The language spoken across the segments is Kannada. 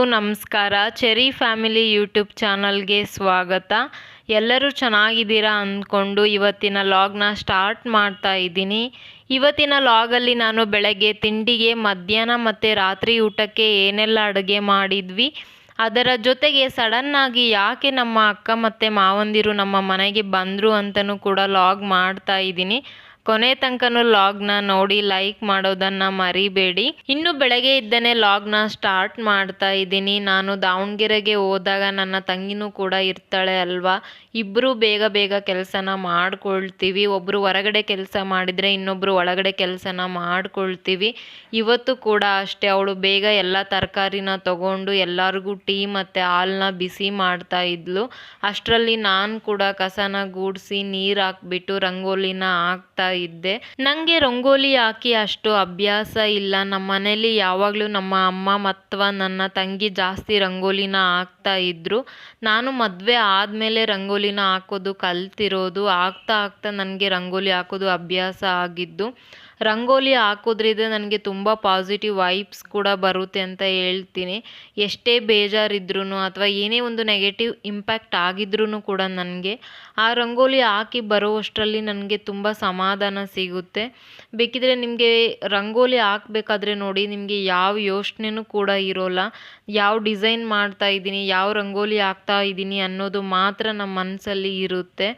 ಎಲ್ಲರಿಗೂ ನಮಸ್ಕಾರ. ಚೆರಿ ಫ್ಯಾಮಿಲಿ ಯೂಟ್ಯೂಬ್ ಚಾನಲ್ಗೆ ಸ್ವಾಗತ. ಎಲ್ಲರೂ ಚೆನ್ನಾಗಿದ್ದೀರಾ ಅಂದ್ಕೊಂಡು ಇವತ್ತಿನ ಲಾಗ್ನ ಸ್ಟಾರ್ಟ್ ಮಾಡ್ತಾ ಇದ್ದೀನಿ. ಇವತ್ತಿನ ಲಾಗಲ್ಲಿ ನಾನು ಬೆಳಗ್ಗೆ ತಿಂಡಿಗೆ ಮಧ್ಯಾಹ್ನ ಮತ್ತು ರಾತ್ರಿ ಊಟಕ್ಕೆ ಏನೆಲ್ಲ ಅಡುಗೆ ಮಾಡಿದ್ವಿ, ಅದರ ಜೊತೆಗೆ ಸಡನ್ನಾಗಿ ಯಾಕೆ ನಮ್ಮ ಅಕ್ಕ ಮತ್ತು ಮಾವಂದಿರು ನಮ್ಮ ಮನೆಗೆ ಬಂದರು ಅಂತಲೂ ಕೂಡ ಲಾಗ್ ಮಾಡ್ತಾ ಇದ್ದೀನಿ. ಕೊನೆ ತನಕನೂ ಲಾಗ್ನ ನೋಡಿ ಲೈಕ್ ಮಾಡೋದನ್ನು ಮರಿಬೇಡಿ. ಇನ್ನು ಬೆಳಗ್ಗೆ ಇದ್ದೇನೆ ಲಾಗ್ನ ಸ್ಟಾರ್ಟ್ ಮಾಡ್ತಾ ಇದ್ದೀನಿ. ನಾನು ದಾವಣಗೆರೆಗೆ ಹೋದಾಗ ನನ್ನ ತಂಗಿನೂ ಕೂಡ ಇರ್ತಾಳೆ ಅಲ್ವಾ? ಇಬ್ಬರು ಬೇಗ ಬೇಗ ಕೆಲಸನ ಮಾಡ್ಕೊಳ್ತೀವಿ. ಒಬ್ಬರು ಹೊರಗಡೆ ಕೆಲಸ ಮಾಡಿದರೆ ಇನ್ನೊಬ್ಬರು ಒಳಗಡೆ ಕೆಲಸನ ಮಾಡ್ಕೊಳ್ತೀವಿ. ಇವತ್ತು ಕೂಡ ಅಷ್ಟೇ. ಅವಳು ಬೇಗ ಎಲ್ಲ ತರಕಾರಿನ ತಗೊಂಡು ಎಲ್ಲರಿಗೂ ಟೀ ಮತ್ತು ಹಾಲನ್ನ ಬಿಸಿ ಮಾಡ್ತಾ ಇದ್ಲು. ಅಷ್ಟರಲ್ಲಿ ನಾನು ಕೂಡ ಕಸನ ಗೂಡಿಸಿ ನೀರು ಹಾಕ್ಬಿಟ್ಟು ರಂಗೋಲಿನ ಹಾಕ್ತಾ ಇದ್ದೆ. ನನಗೆ ರಂಗೋಲಿ ಹಾಕಿ ಅಷ್ಟು ಅಭ್ಯಾಸ ಇಲ್ಲ. ನಮ್ಮ ಮನೇಲಿ ಯಾವಾಗಲೂ ನಮ್ಮ ಅಮ್ಮ ಮತ್ತು ನನ್ನ ತಂಗಿ ಜಾಸ್ತಿ ರಂಗೋಲಿನ ಹಾಕ್ತಾ ಇದ್ರು. ನಾನು ಮದುವೆ ಆದಮೇಲೆ ರಂಗೋಲಿನ ಹಾಕೋದು ಕಲ್ತಿರೋದು. ಆಗ್ತಾ ಆಗ್ತಾ ನನಗೆ ರಂಗೋಲಿ ಹಾಕೋದು ಅಭ್ಯಾಸ ಆಗಿದ್ದು. ರಂಗೋಲಿ ಹಾಕೋದ್ರಿಂದ ನನಗೆ ತುಂಬ ಪಾಸಿಟಿವ್ ವೈಬ್ಸ್ ಕೂಡ ಬರುತ್ತೆ ಅಂತ ಹೇಳ್ತೀನಿ. ಎಷ್ಟೇ ಬೇಜಾರಿದ್ರೂ ಅಥವಾ ಏನೇ ಒಂದು ನೆಗೆಟಿವ್ ಇಂಪ್ಯಾಕ್ಟ್ ಆಗಿದ್ರೂ ಕೂಡ ನನಗೆ ಆ ರಂಗೋಲಿ ಹಾಕಿ ಬರುವಷ್ಟರಲ್ಲಿ ನನಗೆ ತುಂಬ ಸಮಾಧಾನ ಸಿಗುತ್ತೆ. ಬೇಕಿದ್ರೆ ನಿಮಗೆ ರಂಗೋಲಿ ಹಾಕಬೇಕಾದ್ರೆ ನೋಡಿ, ನಿಮಗೆ ಯಾವ ಯೋಚನೆನೂ ಕೂಡ ಇರೋಲ್ಲ. ಯಾವ ಡಿಸೈನ್ ಮಾಡ್ತಾ ಇದ್ದೀನಿ, ಯಾವ ರಂಗೋಲಿ ಹಾಕ್ತಾ ಇದ್ದೀನಿ ಅನ್ನೋದು ಮಾತ್ರ ನಮ್ಮ ಮನಸ್ಸಲ್ಲಿ ಇರುತ್ತೆ.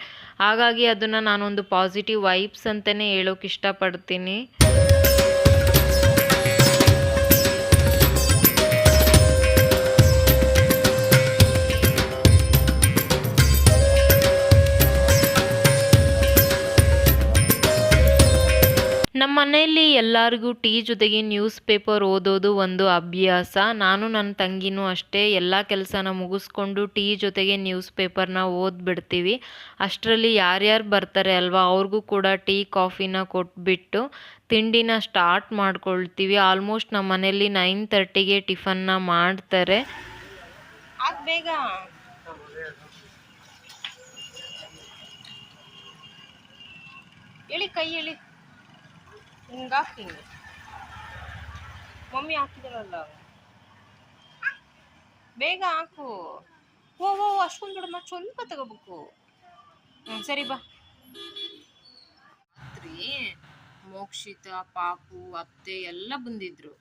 ಹಾಗಾಗಿ ಅದನ್ನು ನಾನೊಂದು ಪಾಸಿಟಿವ್ ವೈಬ್ಸ್ ಅಂತಲೇ ಹೇಳೋಕೆ ಇಷ್ಟಪಡ್ತೀನಿ. ಮನೆಯಲ್ಲಿ ಎಲ್ಲರಿಗೂ ಟೀ ಜೊತೆಗೆ ನ್ಯೂಸ್ ಪೇಪರ್ ಓದೋದು ಒಂದು ಅಭ್ಯಾಸ. ನಾನು ನನ್ನ ತಂಗಿನೂ ಅಷ್ಟೇ ಎಲ್ಲ ಕೆಲಸನ ಮುಗಿಸ್ಕೊಂಡು ಟೀ ಜೊತೆಗೆ ನ್ಯೂಸ್ ಪೇಪರ್ನ ಓದ್ಬಿಡ್ತೀವಿ. ಅಷ್ಟರಲ್ಲಿ ಯಾರ್ಯಾರು ಬರ್ತಾರೆ ಅಲ್ವಾ, ಅವ್ರಿಗೂ ಕೂಡ ಟೀ, ಕಾಫಿನ ಕೊಟ್ಬಿಟ್ಟು ತಿಂಡಿನ ಸ್ಟಾರ್ಟ್ ಮಾಡ್ಕೊಳ್ತೀವಿ. ಆಲ್ಮೋಸ್ಟ್ ನಮ್ಮ ಮನೆಯಲ್ಲಿ ನೈನ್ ತರ್ಟಿಗೆ ಟಿಫನ್ನ ಮಾಡ್ತಾರೆ. ಬೇಗ. ಕೈ ಹಿಂಗ ಹಾಕ್ತೀನಿ ಮಮ್ಮಿ ಹಾಕಿದಾರಲ್ಲ ಬೇಗ ಹಾಕು ಓ ಓ ಅಷ್ಟೊಂದು ಬಿಡಮ್ಮ ಸ್ವಲ್ಪ ತಗೋಬೇಕು ಹ್ಞೂ ಸರಿ ಬಾ ರಾತ್ರಿ ಮೋಕ್ಷಿತ ಪಾಪು ಅತ್ತೆ ಎಲ್ಲ ಬಂದಿದ್ರು.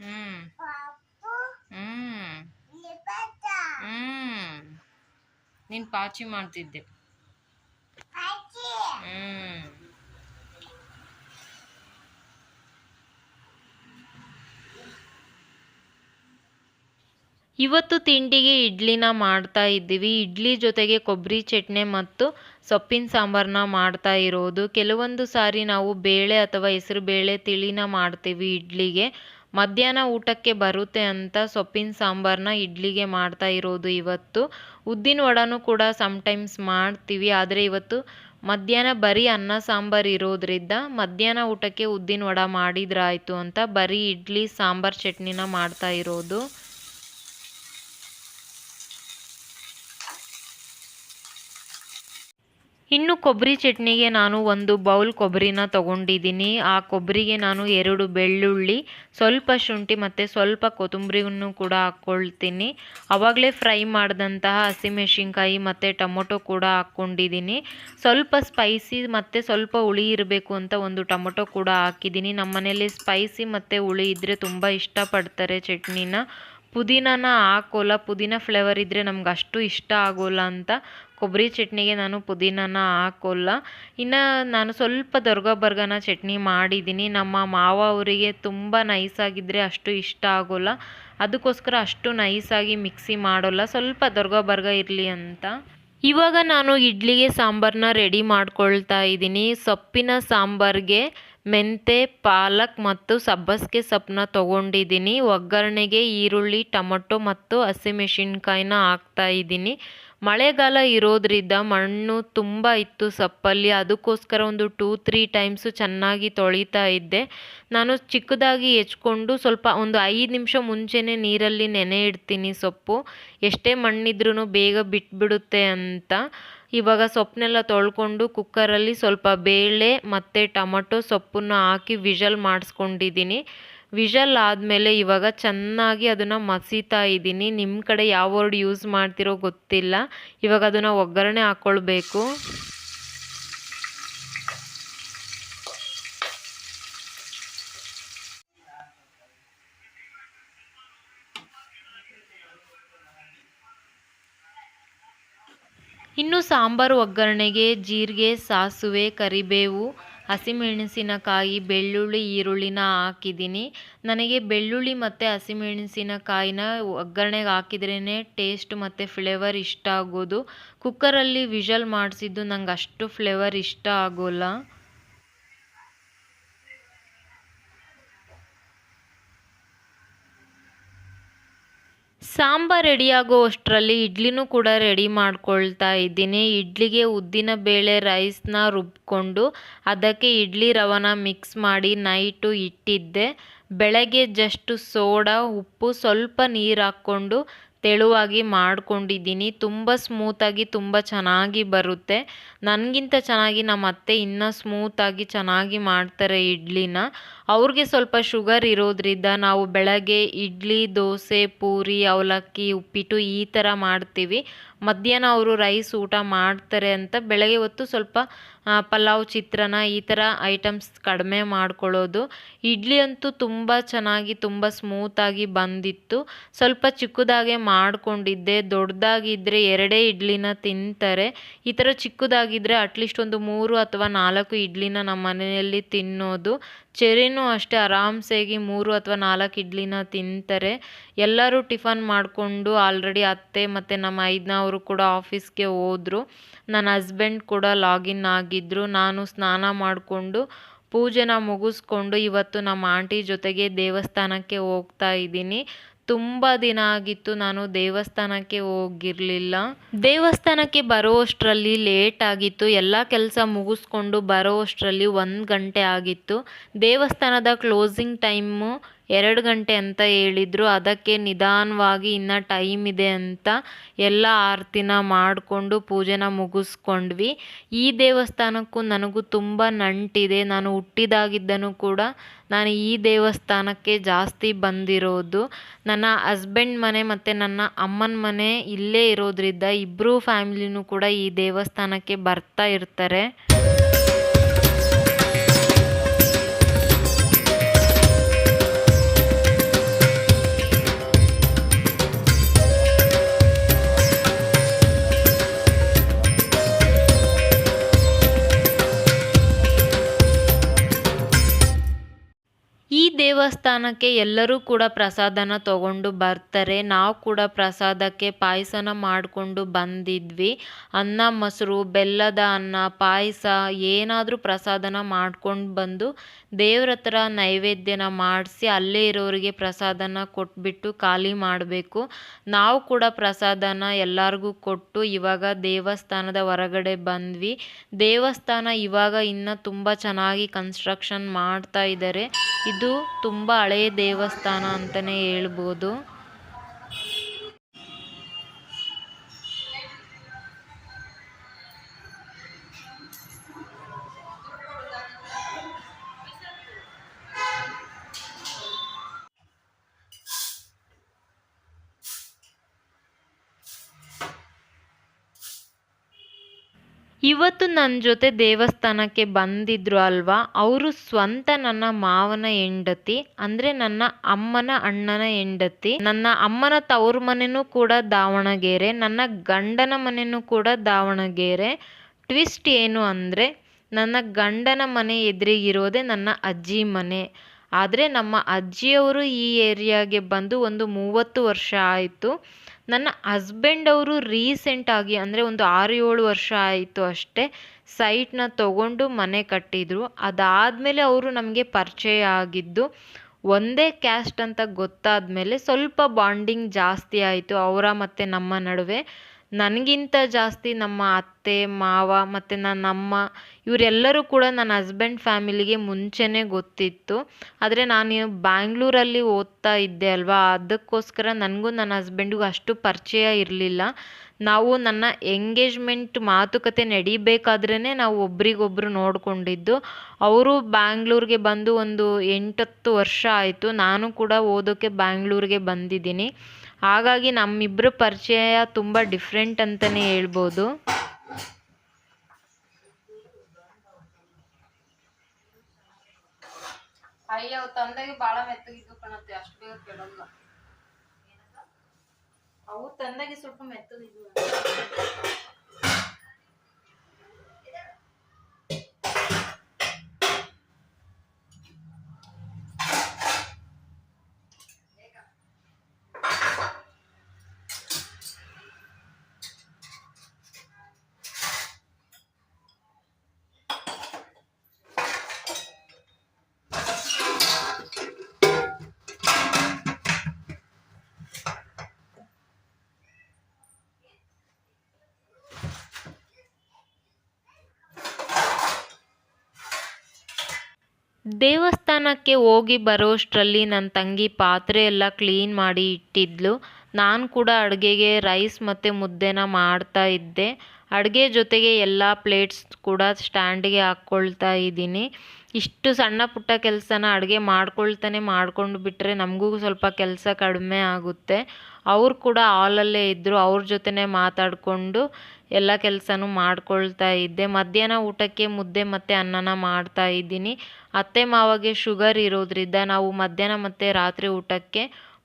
ಹ್ಮ್ ಹ್ಮ್ ಹ್ಮ್ ನೀನ್ ಪಾಚಿ ಮಾಡ್ತಿದ್ದೆ. ಇವತ್ತು ತಿಂಡಿಗೆ ಇಡ್ಲಿನ ಮಾಡ್ತಾ ಇದ್ದೀವಿ. ಇಡ್ಲಿ ಜೊತೆಗೆ ಕೊಬ್ಬರಿ ಚಟ್ನಿ ಮತ್ತು ಸೊಪ್ಪಿನ ಸಾಂಬಾರನ್ನ ಮಾಡ್ತಾ ಇರೋದು. ಕೆಲವೊಂದು ಸಾರಿ ನಾವು ಬೇಳೆ ಅಥವಾ ಹೆಸರು ಬೇಳೆ ತಿಳಿನ ಮಾಡ್ತೀವಿ ಇಡ್ಲಿಗೆ. ಮಧ್ಯಾಹ್ನ ಊಟಕ್ಕೆ ಬರುತ್ತೆ ಅಂತ ಸೊಪ್ಪಿನ ಸಾಂಬಾರನ್ನ ಇಡ್ಲಿಗೆ ಮಾಡ್ತಾ ಇರೋದು ಇವತ್ತು. ಉದ್ದಿನ ವಡನೂ ಕೂಡ ಸಮ್ಟೈಮ್ಸ್ ಮಾಡ್ತೀವಿ. ಆದರೆ ಇವತ್ತು ಮಧ್ಯಾಹ್ನ ಬರೀ ಅನ್ನ ಸಾಂಬಾರು ಇರೋದ್ರಿಂದ ಮಧ್ಯಾಹ್ನ ಊಟಕ್ಕೆ ಉದ್ದಿನ ವಡ ಮಾಡಿದ್ರಾಯಿತು ಅಂತ ಬರೀ ಇಡ್ಲಿ, ಸಾಂಬಾರ್, ಚಟ್ನಿನ ಮಾಡ್ತಾ ಇರೋದು. ಇನ್ನು ಕೊಬ್ಬರಿ ಚಟ್ನಿಗೆ ನಾನು ಒಂದು ಬೌಲ್ ಕೊಬ್ಬರಿನ ತಗೊಂಡಿದ್ದೀನಿ. ಆ ಕೊಬ್ಬರಿಗೆ ನಾನು ಎರಡು ಬೆಳ್ಳುಳ್ಳಿ, ಸ್ವಲ್ಪ ಶುಂಠಿ ಮತ್ತು ಸ್ವಲ್ಪ ಕೊತ್ತಂಬರಿಯನ್ನು ಕೂಡ ಹಾಕ್ಕೊಳ್ತೀನಿ. ಆವಾಗಲೇ ಫ್ರೈ ಮಾಡಿದಂತಹ ಹಸಿಮೆಣಸಿನ್ಕಾಯಿ ಮತ್ತು ಟೊಮೊಟೊ ಕೂಡ ಹಾಕ್ಕೊಂಡಿದ್ದೀನಿ. ಸ್ವಲ್ಪ ಸ್ಪೈಸಿ ಮತ್ತು ಸ್ವಲ್ಪ ಹುಳಿ ಇರಬೇಕು ಅಂತ ಒಂದು ಟೊಮೊಟೊ ಕೂಡ ಹಾಕಿದ್ದೀನಿ. ನಮ್ಮ ಮನೇಲಿ ಸ್ಪೈಸಿ ಮತ್ತು ಹುಳಿ ಇದ್ದರೆ ತುಂಬ ಇಷ್ಟಪಡ್ತಾರೆ ಚಟ್ನಿನ. ಪುದೀನನ ಹಾಕೋಲ್ಲ, ಪುದೀನ ಫ್ಲೇವರ್ ಇದ್ದರೆ ನಮ್ಗೆ ಅಷ್ಟು ಇಷ್ಟ ಆಗೋಲ್ಲ ಅಂತ ಕೊಬ್ಬರಿ ಚಟ್ನಿಗೆ ನಾನು ಪುದೀನನ ಹಾಕೋಲ್ಲ. ಇನ್ನು ನಾನು ಸ್ವಲ್ಪ ದೊರ್ಗ ಬರ್ಗನ ಚಟ್ನಿ ಮಾಡಿದ್ದೀನಿ. ನಮ್ಮ ಮಾವ ಅವರಿಗೆ ತುಂಬ ನೈಸಾಗಿದ್ದರೆ ಅಷ್ಟು ಇಷ್ಟ ಆಗೋಲ್ಲ. ಅದಕ್ಕೋಸ್ಕರ ಅಷ್ಟು ನೈಸಾಗಿ ಮಿಕ್ಸಿ ಮಾಡೋಲ್ಲ. ಸ್ವಲ್ಪ ದೊರ್ಗ ಬರ್ಗ ಇರಲಿ ಅಂತ. ಇವಾಗ ನಾನು ಇಡ್ಲಿಗೆ ಸಾಂಬಾರನ್ನ ರೆಡಿ ಮಾಡ್ಕೊಳ್ತಾ ಇದ್ದೀನಿ. ಸೊಪ್ಪಿನ ಸಾಂಬಾರಿಗೆ ಮೆಂತೆ, ಪಾಲಕ್ ಮತ್ತು ಸಬ್ಬಸಿಗೆ ಸೊಪ್ಪನ್ನ ತಗೊಂಡಿದ್ದೀನಿ. ಒಗ್ಗರಣೆಗೆ ಈರುಳ್ಳಿ, ಟೊಮೊಟೊ ಮತ್ತು ಹಸಿಮೆಣಸಿನ್ಕಾಯಿನ ಹಾಕ್ತಾ ಇದ್ದೀನಿ. ಮಳೆಗಾಲ ಇರೋದ್ರಿಂದ ಮಣ್ಣು ತುಂಬ ಇತ್ತು ಸೊಪ್ಪಲ್ಲಿ. ಅದಕ್ಕೋಸ್ಕರ ಒಂದು ಟೂ ತ್ರೀ ಟೈಮ್ಸು ಚೆನ್ನಾಗಿ ತೊಳಿತಾ ಇದ್ದೆ. ನಾನು ಚಿಕ್ಕದಾಗಿ ಹೆಚ್ಕೊಂಡು ಸ್ವಲ್ಪ ಒಂದು ಐದು ನಿಮಿಷ ಮುಂಚೆನೇ ನೀರಲ್ಲಿ ನೆನೆ ಇಡ್ತೀನಿ ಸೊಪ್ಪು. ಎಷ್ಟೇ ಮಣ್ಣಿದ್ರೂ ಬೇಗ ಬಿಟ್ಬಿಡುತ್ತೆ ಅಂತ. ಇವಾಗ ಸೊಪ್ಪನ್ನೆಲ್ಲ ತೊಳ್ಕೊಂಡು ಕುಕ್ಕರಲ್ಲಿ ಸ್ವಲ್ಪ ಬೇಳೆ, ಮತ್ತು ಟೊಮೊಟೊ ಸೊಪ್ಪನ್ನು ಹಾಕಿ ವಿಜಲ್ ಮಾಡಿಸ್ಕೊಂಡಿದ್ದೀನಿ. ವಿಜಲ್ ಆದಮೇಲೆ ಇವಾಗ ಚೆನ್ನಾಗಿ ಅದನ್ನು ಮಸೀತಾ ಇದ್ದೀನಿ. ನಿಮ್ಮ ಕಡೆ ಯಾವ ವರ್ಡ್ ಯೂಸ್ ಮಾಡ್ತಿರೋ ಗೊತ್ತಿಲ್ಲ. ಇವಾಗ ಅದನ್ನು ಒಗ್ಗರಣೆ ಹಾಕ್ಕೊಳ್ಬೇಕು ಇನ್ನು ಸಾಂಬಾರು ಒಗ್ಗರಣೆಗೆ ಜೀರಿಗೆ, ಸಾಸಿವೆ, ಕರಿಬೇವು, ಹಸಿಮೆಣಸಿನಕಾಯಿ, ಬೆಳ್ಳುಳ್ಳಿ, ಈರುಳ್ಳಿನ ಹಾಕಿದ್ದೀನಿ. ನನಗೆ ಬೆಳ್ಳುಳ್ಳಿ ಮತ್ತು ಹಸಿಮೆಣಸಿನಕಾಯಿನ ಒಗ್ಗರಣೆಗೆ ಹಾಕಿದ್ರೇ ಟೇಸ್ಟ್ ಮತ್ತು ಫ್ಲೇವರ್ ಇಷ್ಟ ಆಗೋದು. ಕುಕ್ಕರಲ್ಲಿ ವಿಷಲ್ ಮಾಡಿಸಿದ್ದು ನಂಗೆ ಅಷ್ಟು ಫ್ಲೇವರ್ ಇಷ್ಟ ಆಗೋಲ್ಲ. ಸಾಂಬಾರ್ ರೆಡಿಯಾಗೋ ಅಷ್ಟರಲ್ಲಿ ಇಡ್ಲಿನೂ ಕೂಡ ರೆಡಿ ಮಾಡ್ಕೊಳ್ತಾ ಇದ್ದೀನಿ. ಇಡ್ಲಿಗೆ ಉದ್ದಿನ ಬೇಳೆ ರೈಸ್ನ ರುಬ್ಕೊಂಡು ಅದಕ್ಕೆ ಇಡ್ಲಿ ರವನ ಮಿಕ್ಸ್ ಮಾಡಿ ನೈಟು ಇಟ್ಟಿದ್ದೆ. ಬೆಳಗ್ಗೆ ಜಸ್ಟ್ ಸೋಡಾ, ಉಪ್ಪು, ಸ್ವಲ್ಪ ನೀರು ಹಾಕ್ಕೊಂಡು ತೆಳುವಾಗಿ ಮಾಡ್ಕೊಂಡಿದ್ದೀನಿ. ತುಂಬ ಸ್ಮೂತಾಗಿ ತುಂಬ ಚೆನ್ನಾಗಿ ಬರುತ್ತೆ. ನನಗಿಂತ ಚೆನ್ನಾಗಿ ನಮ್ಮ ಅತ್ತೆ ಇನ್ನೂ ಸ್ಮೂತಾಗಿ ಚೆನ್ನಾಗಿ ಮಾಡ್ತಾರೆ ಇಡ್ಲಿನ. ಅವ್ರಿಗೆ ಸ್ವಲ್ಪ ಶುಗರ್ ಇರೋದ್ರಿಂದ ನಾವು ಬೆಳಗ್ಗೆ ಇಡ್ಲಿ, ದೋಸೆ, ಪೂರಿ, ಅವಲಕ್ಕಿ, ಉಪ್ಪಿಟ್ಟು ಈ ಥರ ಮಾಡ್ತೀವಿ. ಮಧ್ಯಾಹ್ನ ಅವರು ರೈಸ್ ಊಟ ಮಾಡ್ತಾರೆ ಅಂತ ಬೆಳಗ್ಗೆ ಹೊತ್ತು ಸ್ವಲ್ಪ ಪಲಾವ್, ಚಿತ್ರಾನ್ನ ಈ ಥರ ಐಟಮ್ಸ್ ಕಡಿಮೆ ಮಾಡ್ಕೊಳ್ಳೋದು. ಇಡ್ಲಿ ಅಂತೂ ತುಂಬ ಚೆನ್ನಾಗಿ, ತುಂಬ ಸ್ಮೂತಾಗಿ ಬಂದಿತ್ತು. ಸ್ವಲ್ಪ ಚಿಕ್ಕದಾಗೆ ಮಾಡಿಕೊಂಡಿದ್ದೆ ದೊಡ್ಡದಾಗಿದ್ದರೆ ಎರಡೇ ಇಡ್ಲಿನ ತಿಂತಾರೆ. ಈ ಥರ ಚಿಕ್ಕದಾಗಿದ್ದರೆ ಅಟ್ಲೀಸ್ಟ್ ಒಂದು ಮೂರು ಅಥವಾ ನಾಲ್ಕು ಇಡ್ಲಿನ ನಮ್ಮ ಮನೆಯಲ್ಲಿ ತಿನ್ನೋದು. ಚೆರಿನೂ ಅಷ್ಟೇ, ಆರಾಮ್ಸೇಗಿ ಮೂರು ಅಥವಾ ನಾಲ್ಕು ಇಡ್ಲಿನ ತಿಂತಾರೆ. ಎಲ್ಲರೂ ಟಿಫನ್ ಮಾಡಿಕೊಂಡು ಆಲ್ರೆಡಿ ಅತ್ತೆ ಮತ್ತು ನಮ್ಮ ಐದನವರು ಕೂಡ ಆಫೀಸ್ಗೆ ಹೋದರು. ನನ್ನ ಹಸ್ಬೆಂಡ್ ಕೂಡ ಲಾಗಿನ್ ಆಗಿದ್ದರು ನಾನು ಸ್ನಾನ ಮಾಡಿಕೊಂಡು ಪೂಜೆನ ಮುಗಿಸ್ಕೊಂಡು ಇವತ್ತು ನಮ್ಮ ಆಂಟಿ ಜೊತೆಗೆ ದೇವಸ್ಥಾನಕ್ಕೆ ಹೋಗ್ತಾ ಇದ್ದೀನಿ. ತುಂಬ ದಿನ ಆಗಿತ್ತು ನಾನು ದೇವಸ್ಥಾನಕ್ಕೆ ಹೋಗಿರಲಿಲ್ಲ. ದೇವಸ್ಥಾನಕ್ಕೆ ಬರೋಷ್ಟರಲ್ಲಿ ಲೇಟ್ ಆಗಿತ್ತು. ಎಲ್ಲ ಕೆಲಸ ಮುಗಿಸ್ಕೊಂಡು ಬರೋ ಅಷ್ಟರಲ್ಲಿ ಒಂದು ಗಂಟೆ ಆಗಿತ್ತು. ದೇವಸ್ಥಾನದ ಕ್ಲೋಸಿಂಗ್ ಟೈಮು ಎರಡು ಗಂಟೆ ಅಂತ ಹೇಳಿದರು. ಅದಕ್ಕೆ ನಿಧಾನವಾಗಿ ಇನ್ನು ಟೈಮ್ ಇದೆ ಅಂತ ಎಲ್ಲ ಆರತಿನ ಮಾಡಿಕೊಂಡು ಪೂಜೆನ ಮುಗಿಸ್ಕೊಂಡ್ವಿ. ಈ ದೇವಸ್ಥಾನಕ್ಕೂ ನನಗೂ ತುಂಬ ನಂಟಿದೆ. ನಾನು ಹುಟ್ಟಿದಾಗಿದ್ದನು ಕೂಡ ನಾನು ಈ ದೇವಸ್ಥಾನಕ್ಕೆ ಜಾಸ್ತಿ ಬಂದಿರೋದು. ನನ್ನ ಹಸ್ಬೆಂಡ್ ಮನೆ ಮತ್ತು ನನ್ನ ಅಮ್ಮನ ಮನೆ ಇಲ್ಲೇ ಇರೋದ್ರಿಂದ ಇಬ್ಬರೂ ಫ್ಯಾಮಿಲಿನೂ ಕೂಡ ಈ ದೇವಸ್ಥಾನಕ್ಕೆ ಬರ್ತಾ ಇರ್ತಾರೆ. ಈ ದೇವಸ್ಥಾನಕ್ಕೆ ಎಲ್ಲರೂ ಕೂಡ ಪ್ರಸಾದನ ತಗೊಂಡು ಬರ್ತಾರೆ. ನಾವು ಕೂಡ ಪ್ರಸಾದಕ್ಕೆ ಪಾಯಸನ ಮಾಡಿಕೊಂಡು ಬಂದಿದ್ವಿ. ಅನ್ನ, ಮೊಸರು, ಬೆಲ್ಲದ ಅನ್ನ, ಪಾಯಸ, ಏನಾದರೂ ಪ್ರಸಾದನ ಮಾಡ್ಕೊಂಡು ಬಂದು ದೇವ್ರ ಹತ್ರ ನೈವೇದ್ಯನ ಮಾಡಿಸಿ ಅಲ್ಲೇ ಇರೋರಿಗೆ ಪ್ರಸಾದನ ಕೊಟ್ಬಿಟ್ಟು ಖಾಲಿ ಮಾಡಬೇಕು. ನಾವು ಕೂಡ ಪ್ರಸಾದನ ಎಲ್ಲರಿಗೂ ಕೊಟ್ಟು ಇವಾಗ ದೇವಸ್ಥಾನದ ಹೊರಗಡೆ ಬಂದ್ವಿ. ದೇವಸ್ಥಾನ ಇವಾಗ ಇನ್ನು ತುಂಬ ಚೆನ್ನಾಗಿ ಕನ್ಸ್ಟ್ರಕ್ಷನ್ ಮಾಡ್ತಾ ಇದ್ದಾರೆ. ಇದು ತುಂಬ ಹಳೆಯ ದೇವಸ್ಥಾನ ಅಂತಾನೆ ಹೇಳ್ಬೋದು. ಇವತ್ತು ನನ್ನ ಜೊತೆ ದೇವಸ್ಥಾನಕ್ಕೆ ಬಂದಿದ್ರು ಅಲ್ವಾ? ಅವರು ಸ್ವಂತ ನನ್ನ ಮಾವನ ಹೆಂಡತಿ, ಅಂದ್ರೆ ನನ್ನ ಅಮ್ಮನ ಅಣ್ಣನ ಹೆಂಡತಿ, ನನ್ನ ಅಮ್ಮನ ತವ್ರ ಮನೆನೂ ಕೂಡ ದಾವಣಗೆರೆ, ನನ್ನ ಗಂಡನ ಮನೆನೂ ಕೂಡ ದಾವಣಗೆರೆ. ಟ್ವಿಸ್ಟ್ ಏನು ಅಂದರೆ, ನನ್ನ ಗಂಡನ ಮನೆ ಎದುರಿಗಿರೋದೇ ನನ್ನ ಅಜ್ಜಿ ಮನೆ. ಆದರೆ ನಮ್ಮ ಅಜ್ಜಿಯವರು ಈ ಏರಿಯಾಗೆ ಬಂದು ಒಂದು ಮೂವತ್ತು ವರ್ಷ ಆಯಿತು. ನನ್ನ ಹಸ್ಬೆಂಡ್ ಅವರು ರೀಸೆಂಟಾಗಿ ಅಂದರೆ ಒಂದು ಆರು ಏಳು ವರ್ಷ ಆಯಿತು ಅಷ್ಟೇ ಸೈಟ್ನ ತಗೊಂಡು ಮನೆ ಕಟ್ಟಿದರು. ಅದಾದಮೇಲೆ ಅವರು ನಮಗೆ ಪರಿಚಯ ಆಗಿದ್ದು, ಒಂದೇ ಕ್ಯಾಸ್ಟ್ ಅಂತ ಗೊತ್ತಾದ ಮೇಲೆ ಸ್ವಲ್ಪ ಬಾಂಡಿಂಗ್ ಜಾಸ್ತಿ ಆಯಿತು ಅವರ ಮತ್ತು ನಮ್ಮ ನಡುವೆ. ನನಗಿಂತ ಜಾಸ್ತಿ ನಮ್ಮ ಅತ್ತೆ, ಮಾವ ಮತ್ತು ನನ್ನಮ್ಮ ಇವರೆಲ್ಲರೂ ಕೂಡ ನನ್ನ ಹಸ್ಬೆಂಡ್ ಫ್ಯಾಮಿಲಿಗೆ ಮುಂಚೆನೇ ಗೊತ್ತಿತ್ತು. ಆದರೆ ನಾನು ಬ್ಯಾಂಗ್ಳೂರಲ್ಲಿ ಓದ್ತಾ ಇದ್ದೆ ಅಲ್ವಾ? ಅದಕ್ಕೋಸ್ಕರ ನನಗೂ ನನ್ನ ಹಸ್ಬೆಂಡಿಗೂ ಅಷ್ಟು ಪರಿಚಯ ಇರಲಿಲ್ಲ. ನಾವು ನನ್ನ ಎಂಗೇಜ್ಮೆಂಟ್ ಮಾತುಕತೆ ನಡಿಬೇಕಾದ್ರೇ ನಾವು ಒಬ್ರಿಗೊಬ್ರು ನೋಡಿಕೊಂಡಿದ್ದು. ಅವರು ಬ್ಯಾಂಗ್ಳೂರಿಗೆ ಬಂದು ಒಂದು ಎಂಟತ್ತು ವರ್ಷ ಆಯಿತು. ನಾನು ಕೂಡ ಓದೋಕ್ಕೆ ಬ್ಯಾಂಗ್ಳೂರಿಗೆ ಬಂದಿದ್ದೀನಿ. ಹಾಗಾಗಿ ನಮ್ಮಿಬ್ಬರ ಪರಿಚಯ ತುಂಬ ಡಿಫ್ರೆಂಟ್ ಅಂತಲೇ ಹೇಳ್ಬೋದು. ಅಯ್ಯೋ ತಂದಾಗೆ ಬಾಳ ಮೆತ್ತಗಿದ್ದು ಕಣತ್ತೆ, ಅಷ್ಟು ಬೇಗ ಕೇಳಲ್ಲ ಅವು ತಂದೆಗೆ ಸ್ವಲ್ಪ ಮೆತ್ತಗಿದ್ವು ದೇವಸ್ಥಾನಕ್ಕೆ ಹೋಗಿ ಬರೋಷ್ಟರಲ್ಲಿ ನನ್ನ ತಂಗಿ ಪಾತ್ರೆ ಎಲ್ಲ ಕ್ಲೀನ್ ಮಾಡಿ ಇಟ್ಟಿದ್ಲು. ನಾನು ಕೂಡ ಅಡುಗೆಗೆ ರೈಸ್ ಮತ್ತು ಮುದ್ದೆನ ಮಾಡ್ತಾ ಇದ್ದೆ. ಅಡುಗೆ ಜೊತೆಗೆ ಎಲ್ಲ ಪ್ಲೇಟ್ಸ್ ಕೂಡ ಸ್ಟ್ಯಾಂಡಿಗೆ ಹಾಕ್ಕೊಳ್ತಾ ಇದ್ದೀನಿ. ಇಷ್ಟು ಸಣ್ಣ ಪುಟ್ಟ ಕೆಲಸನ ಅಡುಗೆ ಮಾಡ್ಕೊಳ್ತಾನೆ ಮಾಡ್ಕೊಂಡು ಬಿಟ್ಟರೆ ನಮಗೂ ಸ್ವಲ್ಪ ಕೆಲಸ ಕಡಿಮೆ ಆಗುತ್ತೆ. ಅವ್ರು ಕೂಡ ಹಾಲಲ್ಲೇ ಇದ್ದರು ಅವ್ರ ಜೊತೆನೇ ಮಾತಾಡಿಕೊಂಡು ಎಲ್ಲ ಕೆಲಸನೂ ಮಾಡ್ಕೊಳ್ತಾ ಇದ್ದೆ. ಮಧ್ಯಾಹ್ನ ಊಟಕ್ಕೆ ಮುದ್ದೆ ಮತ್ತು ಅನ್ನನ ಮಾಡ್ತಾ ಇದ್ದೀನಿ. ಅತ್ತೆ ಮಾವಗೆ ಶುಗರ್ ಇರೋದ್ರಿಂದ ನಾವು ಮಧ್ಯಾಹ್ನ ಮತ್ತು ರಾತ್ರಿ ಊಟಕ್ಕೆ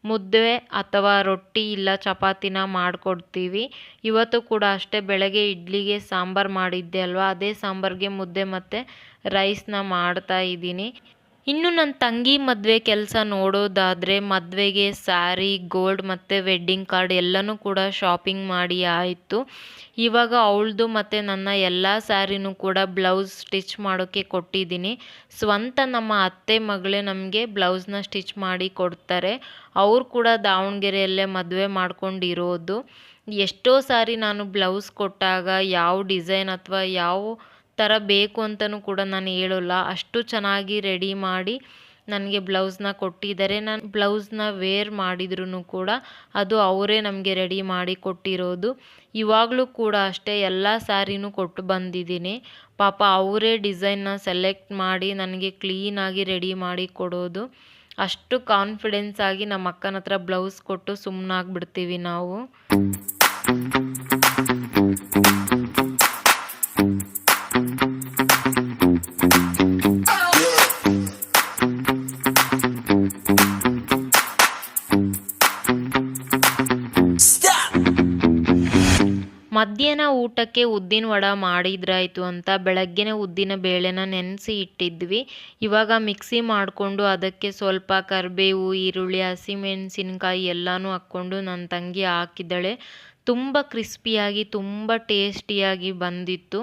ಮುದ್ದೆ ಅಥವಾ ರೊಟ್ಟಿ ಇಲ್ಲ ಚಪಾತಿನ ಮಾಡಿಕೊಡ್ತೀವಿ. ಇವತ್ತು ಕೂಡ ಅಷ್ಟೇ ಬೆಳಗ್ಗೆ ಇಡ್ಲಿಗೆ ಸಾಂಬಾರು ಮಾಡಿದ್ದೆ ಅಲ್ವಾ? ಅದೇ ಸಾಂಬಾರಿಗೆ ಮುದ್ದೆ ಮತ್ತು ರೈಸ್ನ ಮಾಡ್ತಾ ಇದ್ದೀನಿ. ಇನ್ನು ನನ್ನ ತಂಗಿ ಮದುವೆ ಕೆಲಸ ನೋಡೋದಾದರೆ ಮದುವೆಗೆ ಸ್ಯಾರಿ ಗೋಲ್ಡ್ ಮತ್ತು ವೆಡ್ಡಿಂಗ್ ಕಾರ್ಡ್ ಎಲ್ಲನೂ ಕೂಡ ಶಾಪಿಂಗ್ ಮಾಡಿ ಆಯಿತು. ಇವಾಗ ಅವಳದು ಮತ್ತು ನನ್ನ ಎಲ್ಲ ಸ್ಯಾರಿನೂ ಕೂಡ ಬ್ಲೌಸ್ ಸ್ಟಿಚ್ ಮಾಡೋಕ್ಕೆ ಕೊಟ್ಟಿದ್ದೀನಿ. ಸ್ವಂತ ನಮ್ಮ ಅತ್ತೆ ಮಗಳೇ ನಮಗೆ ಬ್ಲೌಸ್ನ ಸ್ಟಿಚ್ ಮಾಡಿ ಕೊಡ್ತಾರೆ. ಅವರು ಕೂಡ ದಾವಣಗೆರೆಯಲ್ಲೇ ಮದುವೆ ಮಾಡ್ಕೊಂಡಿರೋದು. ಎಷ್ಟೋ ಸಾರಿ ನಾನು ಬ್ಲೌಸ್ ಕೊಟ್ಟಾಗ ಯಾವ ಡಿಸೈನ್ ಅಥವಾ ಯಾವ ಥರ ಬೇಕು ಅಂತಲೂ ಕೂಡ ನಾನು ಹೇಳೋಲ್ಲ. ಅಷ್ಟು ಚೆನ್ನಾಗಿ ರೆಡಿ ಮಾಡಿ ನನಗೆ ಬ್ಲೌಸ್ನ ಕೊಟ್ಟಿದ್ದಾರೆ. ನಾನು ಬ್ಲೌಸ್ನ ವೇರ್ ಮಾಡಿದ್ರೂ ಕೂಡ ಅದು ಅವರೇ ನಮಗೆ ರೆಡಿ ಮಾಡಿ ಕೊಟ್ಟಿರೋದು. ಇವಾಗಲೂ ಕೂಡ ಅಷ್ಟೇ ಎಲ್ಲ ಸ್ಯಾರಿನೂ ಕೊಟ್ಟು ಬಂದಿದ್ದೀನಿ. ಪಾಪ ಅವರೇ ಡಿಸೈನ್ನ ಸೆಲೆಕ್ಟ್ ಮಾಡಿ ನನಗೆ ಕ್ಲೀನಾಗಿ ರೆಡಿ ಮಾಡಿ ಕೊಡೋದು. ಅಷ್ಟು ಕಾನ್ಫಿಡೆನ್ಸ್ ಆಗಿ ನಮ್ಮ ಅಕ್ಕನ ಹತ್ರ ಬ್ಲೌಸ್ ಕೊಟ್ಟು ಸುಮ್ಮನಾಗ್ಬಿಡ್ತೀವಿ ನಾವು. ಮಧ್ಯಾಹ್ನ ಊಟಕ್ಕೆ ಉದ್ದಿನ ವಡ ಮಾಡಿದ್ರಾಯ್ತು ಅಂತ ಬೆಳಗ್ಗೆನೇ ಉದ್ದಿನ ಬೇಳೆನ ನೆನೆಸಿ ಇಟ್ಟಿದ್ವಿ. ಇವಾಗ ಮಿಕ್ಸಿ ಮಾಡಿಕೊಂಡು ಅದಕ್ಕೆ ಸ್ವಲ್ಪ ಕರಿಬೇವು, ಈರುಳ್ಳಿ, ಹಸಿಮೆಣಸಿನ್ಕಾಯಿ ಎಲ್ಲನೂ ಹಾಕ್ಕೊಂಡು ನನ್ನ ತಂಗಿ ಹಾಕಿದ್ದಾಳೆ. ತುಂಬ ಕ್ರಿಸ್ಪಿಯಾಗಿ, ತುಂಬ ಟೇಸ್ಟಿಯಾಗಿ ಬಂದಿತ್ತು.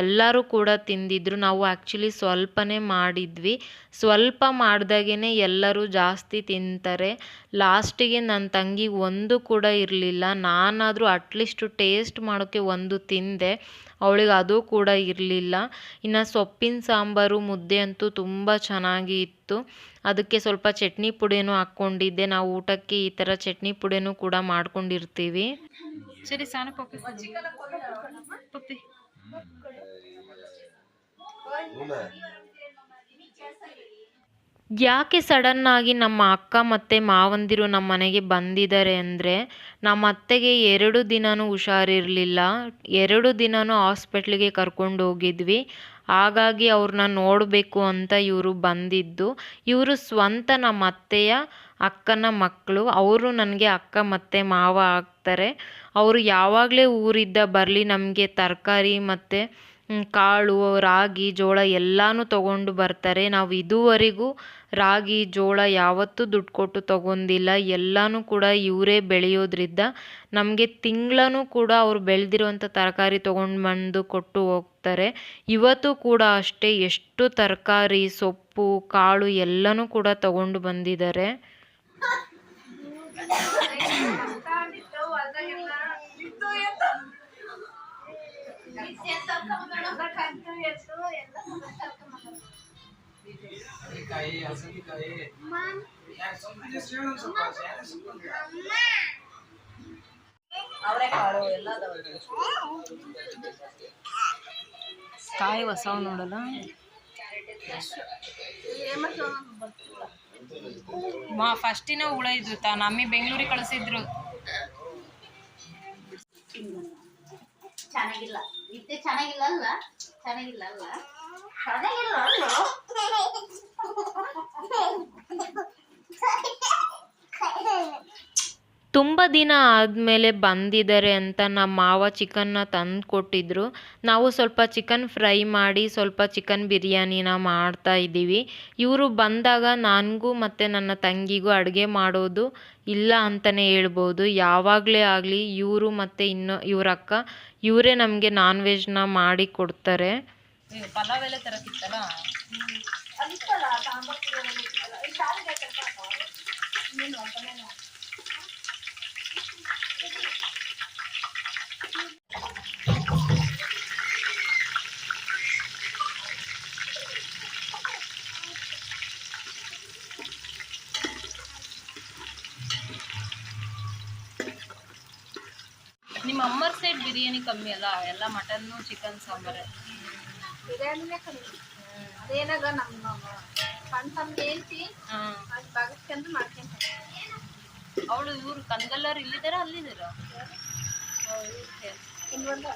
ಎಲ್ಲರೂ ಕೂಡ ತಿಂದಿದ್ರು. ನಾವು ಆ್ಯಕ್ಚುಲಿ ಸ್ವಲ್ಪನೇ ಮಾಡಿದ್ವಿ. ಸ್ವಲ್ಪ ಮಾಡಿದಾಗೇ ಎಲ್ಲರೂ ಜಾಸ್ತಿ ತಿಂತಾರೆ. ಲಾಸ್ಟಿಗೆ ನನ್ನ ತಂಗಿ ಒಂದು ಕೂಡ ಇರಲಿಲ್ಲ. ನಾನಾದರೂ ಅಟ್ಲೀಸ್ಟು ಟೇಸ್ಟ್ ಮಾಡೋಕ್ಕೆ ಒಂದು ತಿಂದೆ. ಅವಳಿಗೆ ಅದು ಕೂಡ ಇರಲಿಲ್ಲ. ಇನ್ನು ಸೊಪ್ಪಿನ ಸಾಂಬಾರು, ಮುದ್ದೆ ಅಂತೂ ತುಂಬ ಚೆನ್ನಾಗಿ ಇತ್ತು. ಅದಕ್ಕೆ ಸ್ವಲ್ಪ ಚಟ್ನಿ ಪುಡಿನೂ ಹಾಕ್ಕೊಂಡಿದ್ದೆ. ನಾವು ಊಟಕ್ಕೆ ಈ ಥರ ಚಟ್ನಿ ಪುಡಿನೂ ಕೂಡ ಮಾಡ್ಕೊಂಡಿರ್ತೀವಿ. ಸರಿ, ಸಾನ ಪಪ್ಪಿ ಪಪ್ಪಿ ಯಾಕೆ ಸಡನ್ನಾಗಿ ನಮ್ಮ ಅಕ್ಕ ಮತ್ತು ಮಾವಂದಿರು ನಮ್ಮ ಮನೆಗೆ ಬಂದಿದ್ದಾರೆ ಅಂದರೆ ನಮ್ಮ ಅತ್ತೆಗೆ ಎರಡು ದಿನವೂ ಹುಷಾರಿರಲಿಲ್ಲ. ಎರಡು ದಿನವೂ ಹಾಸ್ಪಿಟ್ಲಿಗೆ ಕರ್ಕೊಂಡು ಹೋಗಿದ್ವಿ. ಹಾಗಾಗಿ ಅವ್ರನ್ನ ನೋಡಬೇಕು ಅಂತ ಇವರು ಬಂದಿದ್ದು. ಇವರು ಸ್ವಂತ ನಮ್ಮ ಅತ್ತೆಯ ಅಕ್ಕನ ಮಕ್ಕಳು ಅವರು ನನಗೆ ಅಕ್ಕ ಮತ್ತು ಮಾವ ಆಗ್ತಾರೆ. ಅವರು ಯಾವಾಗಲೇ ಊರಿಂದ ಬರಲಿ ನಮಗೆ ತರಕಾರಿ ಮತ್ತು ಕಾಳು, ರಾಗಿ, ಜೋಳ ಎಲ್ಲನೂ ತಗೊಂಡು ಬರ್ತಾರೆ. ನಾವು ಇದುವರೆಗೂ ರಾಗಿ, ಜೋಳ ಯಾವತ್ತೂ ದುಡ್ಡು ಕೊಟ್ಟು ತೊಗೊಂಡಿಲ್ಲ. ಎಲ್ಲನೂ ಕೂಡ ಇವರೇ ಬೆಳೆಯೋದ್ರಿಂದ ನಮಗೆ ತಿಂಗಳೂ ಕೂಡ ಅವರು ಬೆಳೆದಿರುವಂಥ ತರಕಾರಿ ತಗೊಂಡು ಬಂದು ಕೊಟ್ಟು ಹೋಗ್ತಾರೆ. ಇವತ್ತು ಕೂಡ ಅಷ್ಟೇ, ಎಷ್ಟು ತರಕಾರಿ, ಸೊಪ್ಪು, ಕಾಳು ಎಲ್ಲನೂ ಕೂಡ ತಗೊಂಡು ಬಂದಿದ್ದಾರೆ. ಕಾಯಿ ಹೊಸವ್ ನೋಡಲ್ಲ ಮಾ ಫಸ್ಟಿನ ಹುಳ ಇದ್ರು ತಾ. ನಮ್ಮಿ ಬೆಂಗಳೂರಿಗೆ ಕಳಿಸಿದ್ರು. ಚೆನ್ನಾಗಿಲ್ಲ. ಇತ್ತೆ ಚೆನ್ನಾಗಿಲ್ಲ ಅಲ್ಲ ಚೆನ್ನಾಗಿಲ್ಲ ಅಲ್ಲ ಚೆನ್ನಾಗಿಲ್ಲ ಅಲ್ಲ? ತುಂಬ ದಿನ ಆದಮೇಲೆ ಬಂದಿದ್ದಾರೆ ಅಂತ ನಮ್ಮ ಮಾವ ಚಿಕನ್ನ ತಂದು ಕೊಟ್ಟಿದ್ರು. ನಾವು ಸ್ವಲ್ಪ ಚಿಕನ್ ಫ್ರೈ ಮಾಡಿ ಸ್ವಲ್ಪ ಚಿಕನ್ ಬಿರಿಯಾನಿನ ಮಾಡ್ತಾ ಇದ್ದೀವಿ. ಇವರು ಬಂದಾಗ ನನಗೂ ಮತ್ತು ನನ್ನ ತಂಗಿಗೂ ಅಡುಗೆ ಮಾಡೋದು ಇಲ್ಲ ಅಂತಲೇ ಹೇಳ್ಬೋದು. ಯಾವಾಗಲೇ ಆಗಲಿ ಇವರು ಮತ್ತು ಇನ್ನು ಇವ್ರ ಅಕ್ಕ ಇವರೇ ನಮಗೆ ನಾನ್ ವೆಜ್ನ ಮಾಡಿ ಕೊಡ್ತಾರೆ ಪಲಾವ್ ಎಲ್ಲ ತರಕಿತ್ತಲ್ಲ ನಿಮ್ಮ ಅಮ್ಮರ ಸೈಡ್ ಬಿರಿಯಾನಿ ಕಮ್ಮಿ ಅಲ್ಲ ಎಲ್ಲ ಮಟನ್ನು ಚಿಕನ್ ಸಾಂಬಾರೇ. ಬಿರಿಯಾನಿನೇ ಕಮ್ಮಿ. ಅದೇನಾಗ ನಮ್ಮ ಸಣ್ಣ ಸಣ್ಣ ಹೇಳ್ತಿ ಹಾಂ. ಅದು ಬಗಸ್ಕೊಂಡು ಮಾಡ್ಕೊಂತಾರೆ ಅವಳು ಇವ್ರು ಕಂದಲ್ಲವ್ರು ಇಲ್ಲಿದ್ದಾರ ಅಲ್ಲಿದ್ದಾರ? ಇನ್ನೊಂದು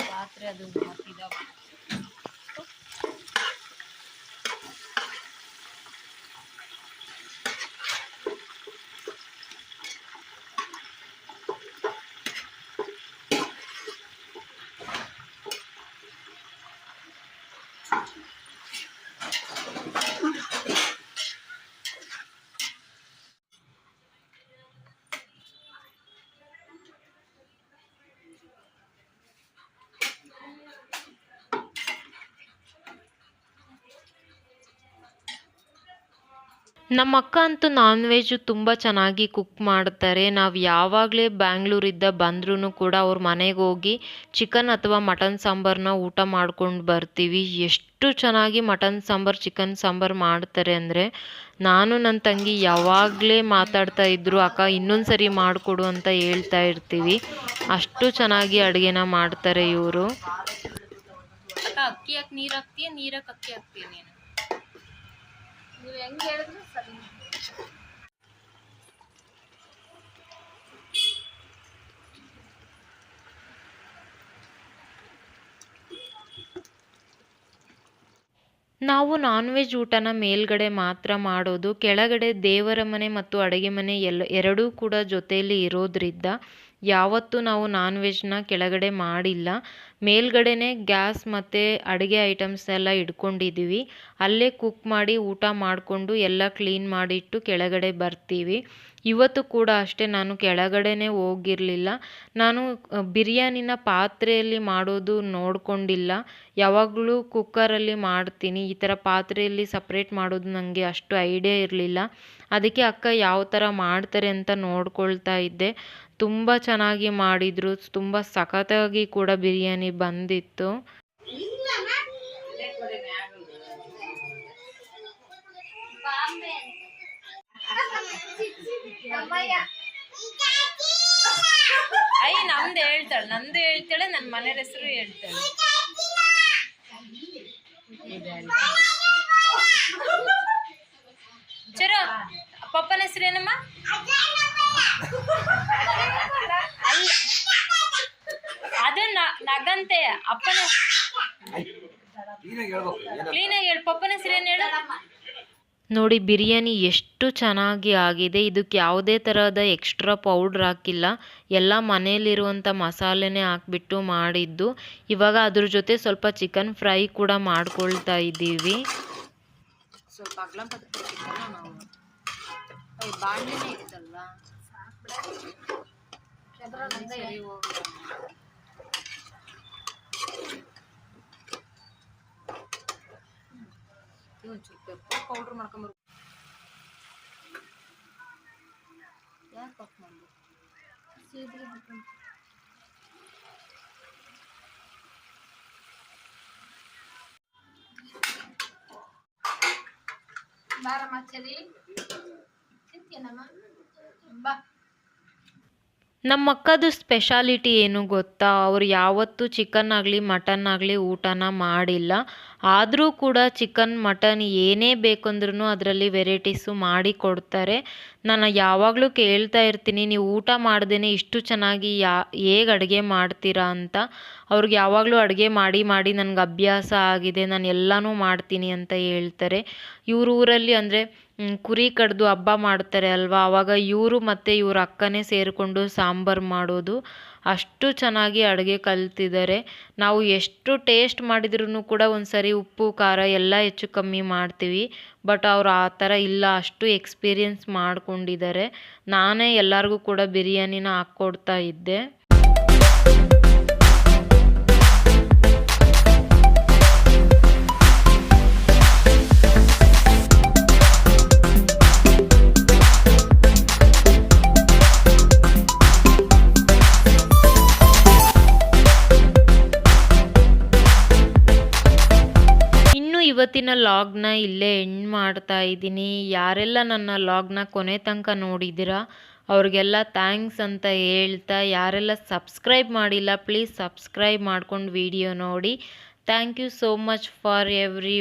ಪಾತ್ರೆ ಅದು ಹಾಕಿದಾವ. ನಮ್ಮ ಅಕ್ಕ ಅಂತೂ ನಾನ್ ವೆಜ್ಜು ತುಂಬ ಚೆನ್ನಾಗಿ ಕುಕ್ ಮಾಡ್ತಾರೆ. ನಾವು ಯಾವಾಗಲೇ ಬ್ಯಾಂಗ್ಳೂರಿಂದ ಬಂದ್ರೂ ಕೂಡ ಅವ್ರ ಮನೆಗೆ ಹೋಗಿ ಚಿಕನ್ ಅಥವಾ ಮಟನ್ ಸಾಂಬಾರನ್ನ ಊಟ ಮಾಡ್ಕೊಂಡು ಬರ್ತೀವಿ. ಎಷ್ಟು ಚೆನ್ನಾಗಿ ಮಟನ್ ಸಾಂಬಾರು ಚಿಕನ್ ಸಾಂಬಾರು ಮಾಡ್ತಾರೆ ಅಂದರೆ ನಾನು ನನ್ನ ತಂಗಿ ಯಾವಾಗಲೇ ಮಾತಾಡ್ತಾ ಇದ್ರು, ಅಕ್ಕ ಇನ್ನೊಂದು ಸರಿ ಮಾಡಿಕೊಡು ಅಂತ ಹೇಳ್ತಾ ಇರ್ತೀವಿ. ಅಷ್ಟು ಚೆನ್ನಾಗಿ ಅಡುಗೆನ ಮಾಡ್ತಾರೆ ಇವರು. ಅಕ್ಕ ಹಾಕಿ ನೀರು ಹಾಕ್ತೀಯ? ನೀರಕ್ಕೆ ಅಕ್ಕಿ ಹಾಕ್ತೀಯ ನೀವು ಹೇಳಿದ್ರು ಸರಿ. ನಾವು ನಾನ್ ವೆಜ್ ಊಟನ ಮೇಲ್ಗಡೆ ಮಾತ್ರ ಮಾಡೋದು, ಕೆಳಗಡೆ ದೇವರ ಮನೆ ಮತ್ತು ಅಡುಗೆ ಮನೆ ಎಲ್ಲ ಎರಡೂ ಕೂಡ ಜೊತೆಯಲ್ಲಿ ಇರೋದ್ರಿಂದ ಯಾವತ್ತೂ ನಾವು ನಾನ್ ವೆಜ್ನ ಕೆಳಗಡೆ ಮಾಡಿಲ್ಲ. ಮೇಲ್ಗಡೆನೇ ಗ್ಯಾಸ್ ಮತ್ತು ಅಡುಗೆ ಐಟಮ್ಸ್ ಎಲ್ಲ ಇಟ್ಕೊಂಡಿದ್ದೀವಿ ಅಲ್ಲೇ ಕುಕ್ ಮಾಡಿ ಊಟ ಮಾಡಿಕೊಂಡು ಎಲ್ಲ ಕ್ಲೀನ್ ಮಾಡಿಟ್ಟು ಕೆಳಗಡೆ ಬರ್ತೀವಿ. ಇವತ್ತು ಕೂಡ ಅಷ್ಟೇ ನಾನು ಕೆಳಗಡೆನೇ ಹೋಗಿರಲಿಲ್ಲ. ನಾನು ಬಿರಿಯಾನಿನ ಪಾತ್ರೆಯಲ್ಲಿ ಮಾಡೋದು ನೋಡಿಕೊಂಡಿಲ್ಲ. ಯಾವಾಗಲೂ ಕುಕ್ಕರಲ್ಲಿ ಮಾಡ್ತೀನಿ. ಈ ಥರ ಪಾತ್ರೆಯಲ್ಲಿ ಸಪ್ರೇಟ್ ಮಾಡೋದು ನನಗೆ ಅಷ್ಟು ಐಡಿಯಾ ಇರಲಿಲ್ಲ. ಅದಕ್ಕೆ ಅಕ್ಕ ಯಾವ ಥರ ಮಾಡ್ತಾರೆ ಅಂತ ನೋಡ್ಕೊಳ್ತಾ ಇದ್ದೆ. ತುಂಬ ಚೆನ್ನಾಗಿ ಮಾಡಿದರು, ತುಂಬ ಸಖತ್ತಾಗಿ ಕೂಡ ಬಿರಿಯಾನಿ ಬಂದಿತ್ತು. ಅಯ್ಯ ನಮ್ದು ಹೇಳ್ತಾಳೆ, ನಂದು ಹೇಳ್ತಾಳೆ ನನ್ನ ಮನೆ ಹೆಸರು ಹೇಳ್ತಾಳೆ. ಚರೋ, ಪಪ್ಪನ ಹೆಸರು ಏನಮ್ಮ ಅಲ್ಲ ಅದು ಅಪ್ಪನ ಕ್ಲೀನಾಗಿ ಹೇಳು ಪಪ್ಪನ ಹೆಸರು ಏನು ಹೇಳು? ನೋಡಿ ಬಿರಿಯಾನಿ ಎಷ್ಟು ಚೆನ್ನಾಗಿ ಆಗಿದೆ. ಇದಕ್ಕೆ ಯಾವುದೇ ಥರದ ಎಕ್ಸ್ಟ್ರಾ ಪೌಡ್ರ್ ಹಾಕಿಲ್ಲ. ಎಲ್ಲ ಮನೇಲಿರುವಂಥ ಮಸಾಲೆನೇ ಹಾಕ್ಬಿಟ್ಟು ಮಾಡಿದ್ದು. ಇವಾಗ ಅದ್ರ ಜೊತೆ ಸ್ವಲ್ಪ ಚಿಕನ್ ಫ್ರೈ ಕೂಡ ಮಾಡ್ಕೊಳ್ತಾ ಇದ್ದೀವಿ. ಸ್ವಲ್ಪ ನಾವು ಅಯ್ಯ ಬಾಣಲೆನೇ ಇತ್ತಲ್ವಾ ಸರಿ ಹೋಗ್ಲಿ. ಒಂಚೂರು ಪೆಪ್ಪರ್ ಪೌಡ್ರ್ ಮಾಡ್ಕೊಂಬರ್ ಕಟ್ ಮಾಡಿ ಸೀದಾ ಬಿಟ್ಟು ಬಾರಮ್ಮ ಚರಿ ತಿಂತೀನಮ್ಮ ಬಾ ನಮ್ಮ ಅಕ್ಕದು ಸ್ಪೆಷಾಲಿಟಿ ಏನು ಗೊತ್ತಾ? ಅವ್ರು ಯಾವತ್ತೂ ಚಿಕನ್ ಆಗಲಿ ಮಟನ್ ಆಗಲಿ ಊಟನ ಮಾಡಿಲ್ಲ. ಆದರೂ ಕೂಡ ಚಿಕನ್ ಮಟನ್ ಏನೇ ಬೇಕಂದ್ರೂ ಅದರಲ್ಲಿ ವೆರೈಟೀಸು ಮಾಡಿ ಕೊಡ್ತಾರೆ. ನಾನು ಯಾವಾಗಲೂ ಕೇಳ್ತಾ ಇರ್ತೀನಿ, ನೀವು ಊಟ ಮಾಡ್ದೇ ಇಷ್ಟು ಚೆನ್ನಾಗಿ ಯಾ, ಹೇಗೆ ಅಡುಗೆ ಮಾಡ್ತೀರಾ ಅಂತ. ಅವ್ರಿಗೆ ಯಾವಾಗಲೂ ಅಡುಗೆ ಮಾಡಿ ಮಾಡಿ ನನಗೆ ಅಭ್ಯಾಸ ಆಗಿದೆ ನಾನು ಎಲ್ಲನೂ ಮಾಡ್ತೀನಿ ಅಂತ ಹೇಳ್ತಾರೆ. ಇವ್ರ ಊರಲ್ಲಿ ಅಂದರೆ ಕುರಿ ಕಡಿದು ಹಬ್ಬ ಮಾಡ್ತಾರೆ ಅಲ್ವಾ? ಆವಾಗ ಇವರು ಮತ್ತು ಇವ್ರ ಅಕ್ಕನೇ ಸೇರಿಕೊಂಡು ಸಾಂಬಾರು ಮಾಡೋದು. ಅಷ್ಟು ಚೆನ್ನಾಗಿ ಅಡುಗೆ ಕಲ್ತಿದ್ದಾರೆ. ನಾವು ಎಷ್ಟು ಟೇಸ್ಟ್ ಮಾಡಿದ್ರೂ ಕೂಡ ಒಂದು ಸರಿ ಉಪ್ಪು, ಖಾರ ಎಲ್ಲ ಹೆಚ್ಚು ಕಮ್ಮಿ ಮಾಡ್ತೀವಿ. ಬಟ್ ಅವ್ರು ಆ ಥರ ಇಲ್ಲ, ಅಷ್ಟು ಎಕ್ಸ್ಪೀರಿಯನ್ಸ್ ಮಾಡ್ಕೊಂಡಿದ್ದಾರೆ. ನಾನೇ ಎಲ್ಲರಿಗೂ ಕೂಡ ಬಿರಿಯಾನಿನ ಹಾಕ್ಕೊಡ್ತಾ ಇದ್ದೆ. ಇವತ್ತಿನ ಲಾಗ್ನ ಇಲ್ಲೇ ಎಂಡ್ ಮಾಡ್ತಾ ಇದ್ದೀನಿ. ಯಾರೆಲ್ಲ ನನ್ನ ಲಾಗ್ನ ಕೊನೆ ತನಕ ನೋಡಿದ್ದೀರಾ, ಅವ್ರಿಗೆಲ್ಲ ಥ್ಯಾಂಕ್ಸ್ ಅಂತ ಹೇಳ್ತಾ, ಯಾರೆಲ್ಲ ಸಬ್ಸ್ಕ್ರೈಬ್ ಮಾಡಿಲ್ಲ, ಪ್ಲೀಸ್ ಸಬ್ಸ್ಕ್ರೈಬ್ ಮಾಡ್ಕೊಂಡು ವಿಡಿಯೋ ನೋಡಿ. Thank you so much for every